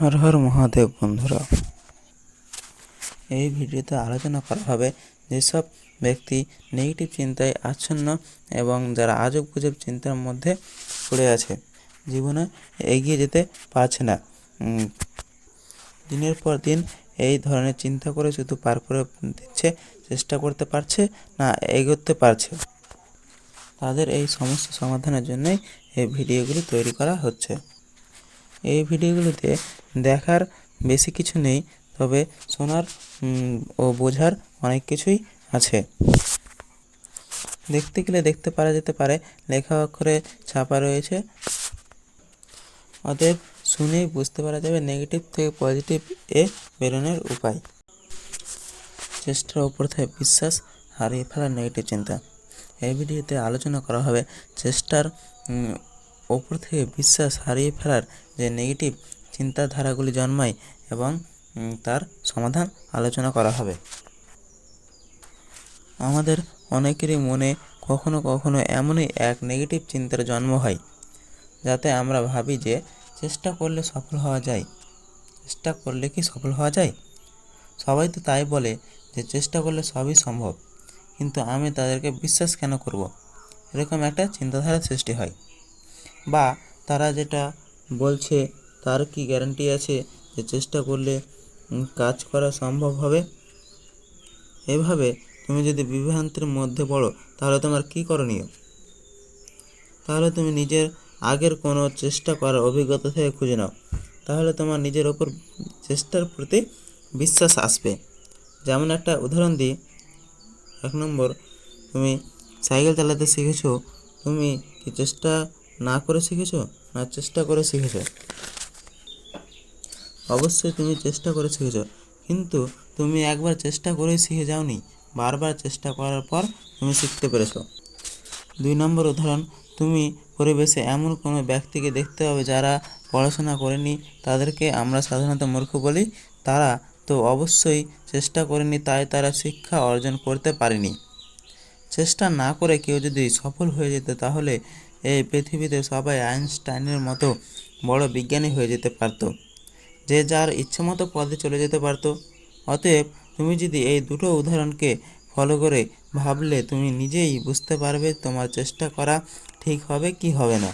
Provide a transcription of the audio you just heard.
হর হর মহাদেব বন্ধুরা। এই ভিডিওতে আলোচনা করা হবে যেসব ব্যক্তি নেগেটিভ চিন্তায় আচ্ছন্ন এবং যারা আজব গুজব চিন্তার মধ্যে পড়ে আছে, জীবনে এগিয়ে যেতে পারছে না। দিনের পর দিন এই ধরনের চিন্তা করে শুধু পার করে দিচ্ছে, চেষ্টা করতে পারছে না এগোতে পারছে। তাদের এই সমস্যা সমাধানের জন্যই এই ভিডিওগুলি তৈরি করা হচ্ছে। এই ভিডিওগুলিতে দেখার বেশি কিছু নেই, তবে শোনার ও বোঝার অনেক কিছুই আছে। দেখতে গেলে দেখতে পারা যেতে পারে, লেখা অক্ষরে ছাপা রয়েছে। অতএব শুনেই বুঝতে পারা যাবে নেগেটিভ থেকে পজিটিভ এ বেরোনোর উপায়। চেষ্টার ওপর থেকে বিশ্বাস হারিয়ে ফেলার নেগেটিভ চিন্তা। এই ভিডিওতে আলোচনা করা হবে চেষ্টার ওপর থেকে বিশ্বাস হারিয়ে ফেলার যে নেগেটিভ চিন্তাধারাগুলি জন্মায় এবং তার সমাধান আলোচনা করা হবে। আমাদের অনেকেরই মনে কখনো কখনো এমনই এক নেগেটিভ চিন্তার জন্ম হয়, যাতে আমরা ভাবি যে চেষ্টা করলে সফল হওয়া যায়। চেষ্টা করলে কি সফল হওয়া যায়? সবাই তো তাই বলে যে চেষ্টা করলে সবই সম্ভব, কিন্তু আমি তাদেরকে বিশ্বাস কেন করব? এরকম একটা চিন্তাধারা সৃষ্টি হয়। বা তারা যেটা বলছে, তার কি গ্যারান্টি আছে যে চেষ্টা করলে কাজ করা সম্ভব হবে? এভাবে তুমি যদি বিভ্রান্তির মধ্যে পড়ো, তাহলে তোমার কি করণীয়? তাহলে তুমি নিজের আগের কোনো চেষ্টা করার অভিজ্ঞতা থেকে খুঁজে নাও। তাহলে তোমার নিজের ওপর চেষ্টার প্রতি বিশ্বাস আসবে। যেমন একটা উদাহরণ দিই। এক নম্বর, তুমি সাইকেল চালাতে শিখেছো, তুমি কি চেষ্টা না করে শিখেছো? না চেষ্টা করে শিখেছো? অবশ্যই তুমি চেষ্টা করে শিখেছো। কিন্তু তুমি একবার চেষ্টা করেই শিখে যাওনি, বারবার চেষ্টা করার পর তুমি শিখতে পেরেছ। দুই নম্বর উদাহরণ, তুমি পরিবেশে এমন কোনো ব্যক্তিকে দেখতে হবে যারা পড়াশোনা করেনি, তাদেরকে আমরা সাধারণত মূর্খ বলি। তারা তো অবশ্যই চেষ্টা করেনি, তাই তারা শিক্ষা অর্জন করতে পারেনি। চেষ্টা না করে কেউ যদি সফল হয়ে যেত তাহলে এই পৃথিবীতে সবাই আইনস্টাইনের মতো বড় বিজ্ঞানী হয়ে যেতে পারত, যে যার ইচ্ছেমতো পদে চলে যেতে পারত। অতএব তুমি যদি এই দুটো উদাহরণকে ফলো করে ভাবলে তুমি নিজেই বুঝতে পারবে তোমার চেষ্টা করা ঠিক হবে কি হবে না।